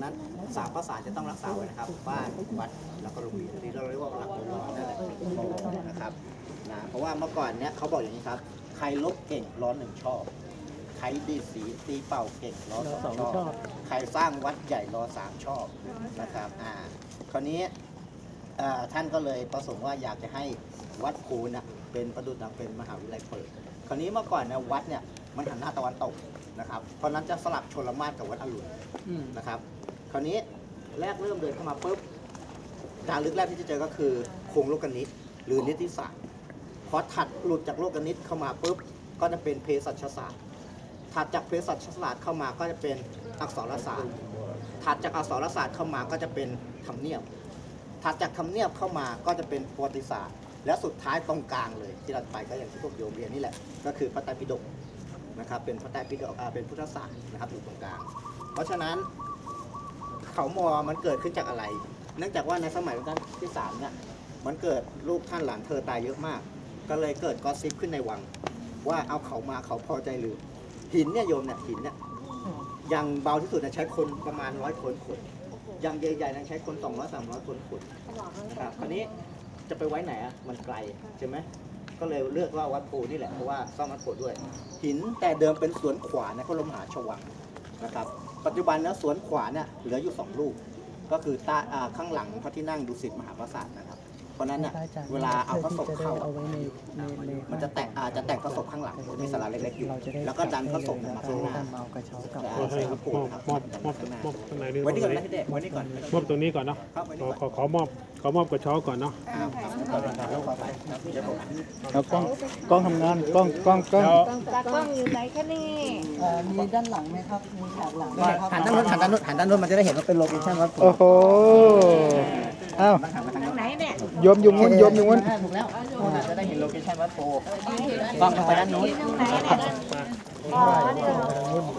ะนั้นสามข้อสารจะต้องรักษาไว้นะครับ บ้านวัดแล้วก็โรงเรียนที่เราเรียกว่าหลักโบราณนั่นแหละนะครับนะเพราะว่าเมื่อก่อนเนี้ยเขาบอกอย่างนี้ครับ ใครลบเก่งร้อนหนึ่งชอบใครดีดสีตีเป่าเก่งร้อนสองชอบ ใครสร้างวัดใหญ่รอสามชอบนะครับอ่าคราวนี้เอ่อท่านก็เลยประสงค์ว่าอยากจะให้วัดภูนะเป็นประดุจดังเป็นมหาวิทยาลัยเปิด คราวนี้เมื่อก่อนเนี่ยวัดเนี่ยมันหันหน้าตะวันตกนะครับ เพราะฉะนั้นจะสลับชนละมาศกับวัดอรุณนะครับ คราวนี้แรกเริ่มเดินเข้ามาปุ๊บดาวลึกแรกที่จะเจอก็คือโครงโลกนิตหรือนิติศาสตร์พอถัดหลุดจากโลกนิตเข้ามาปุ๊บก็จะเป็นเภสัชศาสตร์ถัดจากเภสัชศาสตร์เข้ามาก็จะเป็นอักษรศาสตร์ถัดจากอักษรศาสตร์เข้ามาก็จะเป็นทำเนียบถัดจากทำเนียบเข้ามาก็จะเป็นประวัติศาสตร์ และสุดท้ายตรงกลางเลย ที่เราไปก็อย่างที่พวกโยมเรียนนี่แหละ ก็คือพระไตรปิฎกนะครับเป็นพระไตรปิฎกอาเป็นพุทธศาสตร์นะครับอยู่ตรงกลาง เพราะฉะนั้น เขามอมันเกิดขึ้นจากอะไร เนื่องจากว่าในสมัยรัชกาลที่สามเนี่ยมันเกิดลูกท่านหลานเธอตายเยอะมาก ก็เลยเกิดกอซิปขึ้นในวัง ว่าเอาเขามาเขาพอใจหรือ หินเนี่ยโยมเนี่ยหินเนี่ยอย่างเบาที่สุดเนี่ยใช้คนประมาณร้อยคนขนอย่างใหญ่ๆเนี่ยใช้คนสองร้อยสามร้อยคนขนครับคราวนี้จะไปไว้ไหนอะมันไกลใช่ไหมก็เลยเลือกว่าวัดโพนี่แหละเพราะว่าซ่อมวัดโพด้วย หินแต่เดิมเป็นสวนขวานะก็ลมหาชวังนะครับ ปัจจุบันนะสวนขวานเนี่ยเหลืออยู่สองลูก ก็คือใต้อ่าข้างหลังพระที่นั่งดุสิตมหาปราสาทนะครับ เพราะฉะนั้นเนี่ยเวลาเอาพระศพเข้าเอาไว้ในในในมันจะแตกอาจจะแตกพระศพข้างหลังมีสาราเล็กๆอยู่เราจะได้แล้วก็ดันพระศพเนี่ยมาข้างหน้ากันเอากระเช้ากลับอ่าใส่พระปูนะครับมอบมอบมอบข้างในนี่ไว้นี่ก่อนนะพี่เด็กไว้นี่ก่อนมอบตรงนี้ก่อนเนาะครับไว้ขนี่อก่อน ขอขอมอบ ขอมอบกระเช้าก่อนเนาะอ่าครับแล้วขอไปเดี๋ยวผมเอากล้องกล้องทำงานกล้องกล้องกล้องแล้วตากล้องอยู่ไหนคะนี่เอ่อมีด้านหลังไหมครับมีฉากหลังไหมครับหันด้านนู้นหันด้านนู้นหันด้านนู้นมันจะได้เห็นว่าเป็นโลเคชั่นวัดปูโอ้โหอ้าวหันมาทางทางไหนเนี่ยโยมอยู่งุ้นโยมอยู่งุ้นถูกแล้วจะได้เห็นโลเคชั่นวัดปูกล้องไปด้านนู้นตรงไหนเนี่ยอ๋อเนี่ยเหรอ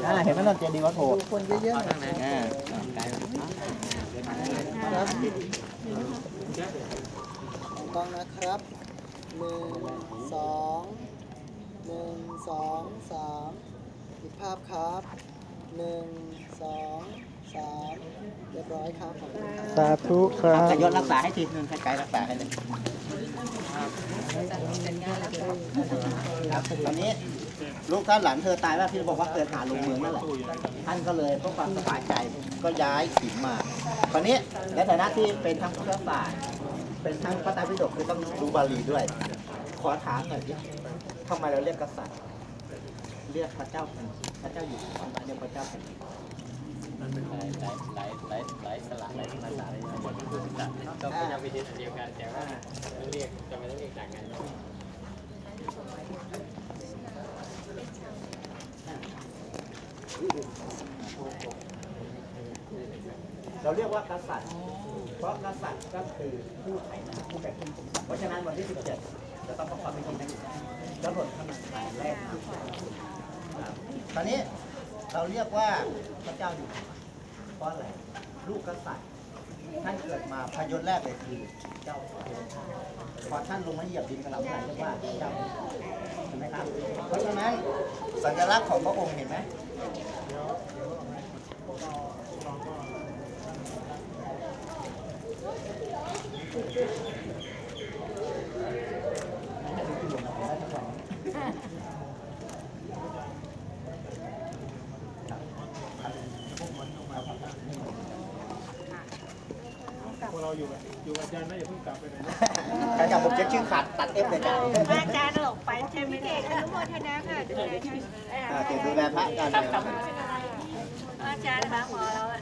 อ่าเห็นไหมเราเจดีย์วัดปูคนเยอะอ่าๆกล้ องนะครับหนึ่งสองหนึ่งสองสามอีกภาพครับหนึ่งสองสามเรียบร้อยครับขอบคุณครับ สาธุครัจะบยศรักษาให้ทีนึงใกล้ๆรักษาให้เลยครับตอนนี้ ลูกท่านหลานเธอตายว่าที่บอกว่าเกิดหาลงเมืองนั่นแหละท่านก็เลยเพื่อความสบายใจก็ย้ายถิ่นมาตอนนี้ในฐานะที่เป็นทั้งพุทธศาสตร์เป็นทั้งพระไตรปิฎกคือต้องดูบาลีด้วย ขอถามหน่อยดิทำไมเราเรียกกษัตริย์ เรียกพระเจ้าพระเจ้าอยู่หัวเรียกพระเจ้าแผ่นดินหลายหลายหลายหลายสละหลายภาษาเลยนะก็พยายามไปเรียนอันเดียวกันแต่ว่าเรียกจะไม่ต้องเรียกต่างกัน เราเรียกว่ากษัตริย์ เพราะกษัตริย์ก็คือผู้ไถ่นาผู้แบกทุนเพราะฉะนั้นวันที่ 17 จะต้องประกอบพิธีนั้นแล้วผลขนาดฐานแรกครับตอนนี้เราเรียกว่าพระเจ้าอยู่หัวเพราะอะไรลูกกษัตริย์ท่านเกิดมาพยศแรกเลยคือเจ้าฟ้าพอท่านลงมาเหยียบดินกับเราเมื่อไหร่เรียกว่าเจ้าเห็นไหมครับ เพราะฉะนั้นสัญลักษณ์ของพระองค์เห็นไหม พวกเราอยู่กับอยู่กับอาจารย์นะอย่าเพิ่งกลับไปไหนนะใครอยากผมเช็คชื่อขาดตัดเอฟเลยจ้ะอาจารย์ออกไปใช่ไหมเนี่ยอนุโมทนาค่ะดูแลท่านอ่าเก็บดูแลพระกันอาจารย์หาหมอแล้วอะ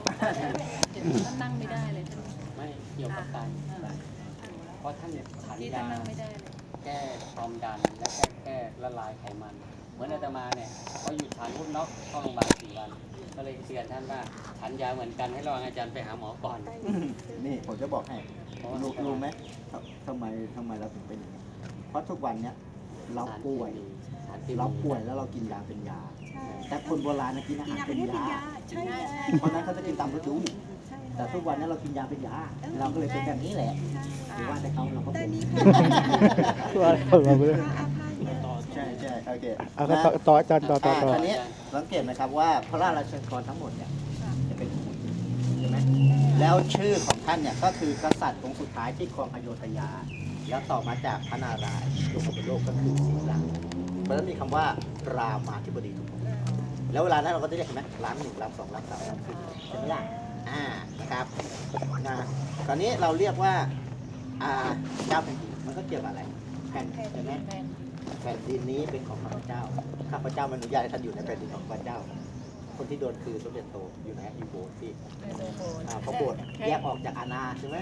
นั่งไม่ได้เลยไม่เกี่ยวกับการเพราะท่านเนี่ยฉันที่ยานั่งไม่ได้เลยแก้ความดันและแก้แก้ละลายไขมัน เหมือนอาตมาเนี่ยพอหยุดฉันปุ๊บน็อกเข้าโรงพยาบาลสี่วัน ก็เลยเตือนท่านว่าฉันยาเหมือนกันให้ระวังอาจารย์ไปหาหมอก่อนนี่ผมจะบอกให้รู้รู้ไหมทำทำไมทำไมเราถึงเป็นอย่างนี้เพราะทุกวันเนี้ยเราป่วย สารเคมีเราป่วยแล้วเรากินยาเป็นยาแต่คนโบราณนะกินอาหารเป็นยา ใช่ใช่เพราะฉะนั้นเขาจะกินตามฤดู แต่ทุกวันนี้เรากินยาเป็นยา เราก็เลยเป็นแบบนี้แหละหรือว่าแต่เขาเราก็เป็นตัวอะไรของเราเลยใช่ใช่โอเคเอาก็ต่อต่ออาจารย์ต่อต่อต่ออันนี้สังเกตไหมครับว่าพระราชกรทั้งหมดเนี่ยจะเป็นหุ่นใช่ไหมแล้วชื่อของท่านเนี่ยก็คือกษัตริย์องค์สุดท้ายที่ครองอโยธยา แล้วต่อมาจากพระนารายณ์ยมบโลกก็คือศรีลังเพราะฉะนั้นมีคำว่ารามาธิบดีทุกคนแล้วเวลานั้นเราก็จะเรียกเห็นไหมล้างหนึ่งล้างสองล้างสามล้างสี่ใช่ไหมล่ะ อ่านะครับนะตอนนี้เราเรียกว่าอ่าเจ้าแผ่นดินมันก็เกี่ยวกับอะไรแผ่นใช่ไหมแผ่นดินนี้เป็นของข้าพเจ้าข้าพเจ้ามันอนุญาตให้ท่านอยู่ในแผ่นดินของข้าพเจ้า คนที่โดนคือสมเด็จโตอยู่ไหนอยู่โบสถ์ที่อ่าเพราะโบสถ์แยกออกจากอาณาใช่ไหม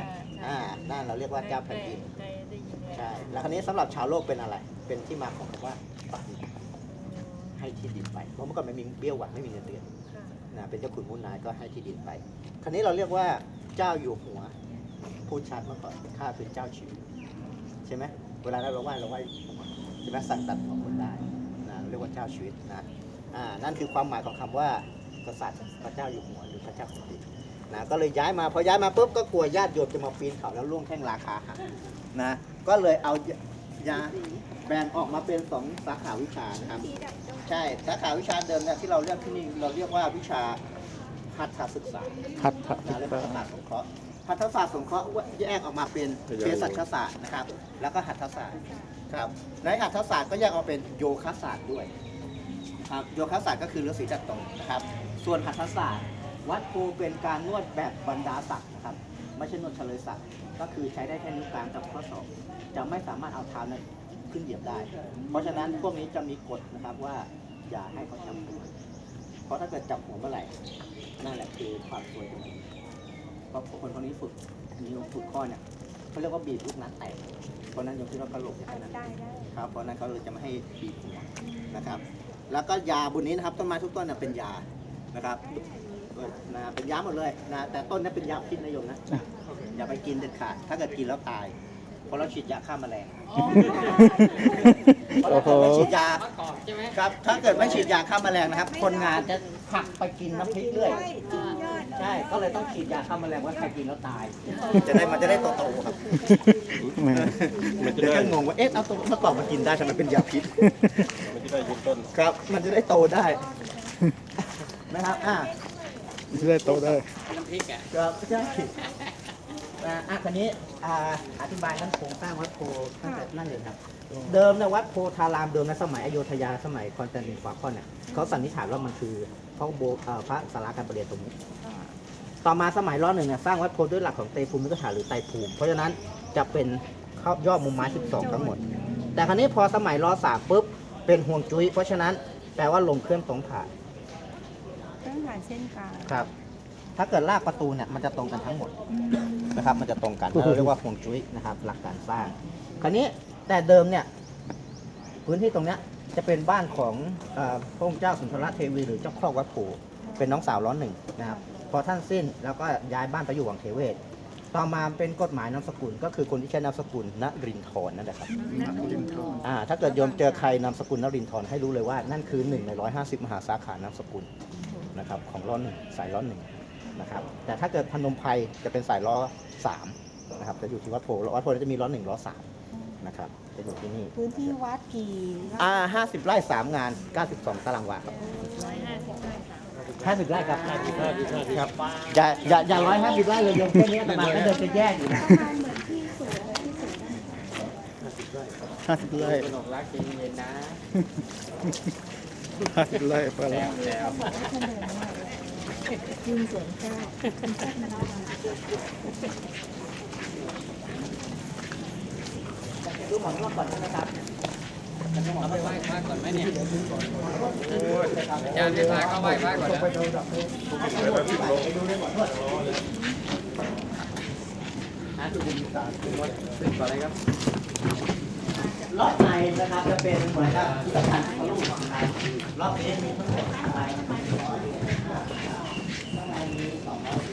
อ่านั่นเราเรียกว่าเจ้าแผ่นดินใช่แล้วคราวนี้สำหรับชาวโลกเป็นอะไร เป็นที่มาของคำว่าปฏิให้ที่ดินไปเพราะเมื่อก่อนไม่มีเบี้ยหวัดไม่มีเงินเดือน นะเป็นเจ้าขุนมุนนายก็ให้ที่ดินไป คราวนี้เราเรียกว่าเจ้าอยู่หัวพูดชัดมื่อก่อนข้าเป็นเจ้าชีวิตใช่ไหมเวลาเราไหว้เราไหว้หัวใช่ไหมสั่งตัดของคนได้นะเรียกว่าเจ้าชีวิตนะอ่านั่นคือความหมายของคำว่ากษัตริย์พระเจ้าอยู่หัวหรือพระเจ้าแผ่นดินนะก็เลยย้ายมาพอย้ายมาปุ๊บก็กลัวญาติโยมจะมาปีนเขาแล้วล่วงแท่งราคาหักนะก็เลยเอายา แบ่งออกมาเป็นสองสาขาวิชานะครับ ใช่สาขาวิชาเดิมเนี่ยที่เราเรียกที่นี่เราเรียกว่าวิชาหัตถศึกษาหัตถนะเรียกว่าหัตถศาสตร์สงเคราะห์หัตถศาสตร์สงเคราะห์แยกออกมาเป็นเภสัชศาสตร์นะครับ แล้วก็หัตถศาสตร์ครับในหัตถศาสตร์ก็แยกออกเป็นโยคะศาสตร์ด้วยครับโยคะศาสตร์ก็คือฤาษีจัดโตนะครับ ส่วนหัตถศาสตร์ วัดโพเป็นการนวดแบบบรรดาศักดิ์นะครับ ไม่ใช่นวดเฉลยศักดิ์ก็คือใช้ได้แค่นิ้วกลางกับข้อศอกจะไม่สามารถเอาเท้านั้น ขึ้นเหยียบได้ เพราะฉะนั้นพวกนี้จะมีกฎนะครับว่าอย่าให้เขาจับหัวเพราะถ้าเกิดจับหัวเมื่อไหร่นั่นแหละคือความสวยตรงนี้เพราะคนคนนี้ฝึกนิ้วฝึกข้อเนี่ยเขาเรียกว่าบีบลูกนัดแตกเพราะฉะนั้นโยมคิดว่ากระโหลกอย่างนั้นได้ได้ครับเพราะฉะนั้นเขาเลยจะไม่ให้บีบหัวนะครับ แล้วก็ยาบนนี้นะครับต้นไม้ทุกต้นเนยเป็นยานะครับเออนะเป็นยาหมดเลยนะแต่ต้นนี้เป็นยาพิษนะโยมนะอย่าไปกินเด็ดขาดถ้าเกิดกินแล้วตาย เพราะเราฉีดยาฆ่าแมลงเพราะโอ้ถ้าโหเกิดไม่ฉีดยาเมื่อก่อนใช่ไหมครับ ถ้าเกิดไม่ฉีดยาฆ่าแมลงนะครับ คนงานจะผักไปกินน้ำพริกเรื่อยใช่จริงยอดใช่ ก็เลยต้องฉีดยาฆ่าแมลงว่าใครกินแล้วตาย จะได้มันจะได้โตๆครับ แหม่เดี๋ยวจะงงว่า เอ๊ะ เอาตัวเมื่อก่อนมากินได้ทำไมเป็นยาพิษ มันจะได้ยืนต้นครับ มันจะได้โตได้ นะครับ อ่าจะได้โตได้น้ำพริกอะครับใช่ อ่าอะคันนี้อ่าอธิบายเรื่องโครงสร้างวัดโพตั้งแต่นั่นเลยครับ เดิมเนี่ยวัดโพธารามเดิมในสมัยอโยธยาสมัยคอนสแตนตินฟาคอนเนี่ยเขาสันนิษฐานว่ามันคือพระโบเอ่อพระสาราการประเรียนตรงนี้ ต่อมาสมัยร้อนหนึ่งเนี่ยสร้างวัดโพด้วยหลักของเตภูมิกถาหรือไตรภูมิ เพราะฉะนั้นจะเป็นข้อยอดมุมไม้12 ทั้งหมด แต่ครั้นี้พอสมัยร้อสามปุ๊บเป็นห่วงจุ้ยเพราะฉะนั้นแปลว่าลงเคลื่อนตรงผ่านต้องผ่านเส้นกลางครับ ถ้าเกิดลากประตูเนี่ยมันจะตรงกันทั้งหมดนะครับ มันจะตรงกันเราเรียกว่าห่วงจุ้ยนะครับ หลักการสร้าง คราวนี้แต่เดิมเนี่ยพื้นที่ตรงเนี้ยจะเป็นบ้านของเออพระองค์เจ้าสุนทรเทวีหรือเจ้าครอบวัดโพเป็นน้องสาวร้อนหนึ่งนะครับพอท่านสิ้นแล้วก็ย้ายบ้านไปอยู่วังเทเวศ ต่อมาเป็นกฎหมายนามสกุล ก็คือคนที่ใช้นามสกุลนรินทร์นั่นแหละครับอ่าถ้าเกิดโยมเจอใครนามสกุลนรินทร์ให้รู้เลยว่านั่นคือหนึ่งในร้อยห้าสิบมหาสาขานามสกุลนะครับของร้อนหนึ่งสายร้อนหนึ่ง นะครับ แต่ถ้าเกิดพนมไพรจะเป็นสายล้อสามนะครับ จะอยู่ที่วัดโพวัดโพจะมีล้อหนึ่งล้อสามนะครับ จะอยู่ที่นี่ พื้นที่วัดกี่ไร่อ่าห้าสิบไร่สามงานเก้าสิบสองตารางวาครับห้าสิบไร่ครับครับอย่าอย่าอย่าร้อยห้าสิบไร่เลยโยมแค่นี้ประมาณก็เดินจะแย่อยู่นะประมาณเหมือนที่สูงอะไรที่สูงนะห้าสิบไร่สนุกรักจริงเย็นนะห้าสิบไร่พอแล้แล้ววแล้ว ยืนสวนแก้วดูหมอนรอบก่อนนะครับเอาไปไหว้พระก่อนไหมเนี่ยอาจารย์ไปพาเขาไหว้พระก่อนแล้วขึ้นก่อนเลยครับรอบในนะครับจะเป็นเหมือนกับสถานของลูกของไทยรอบนี้มีทั้งหมดอะไร Ini.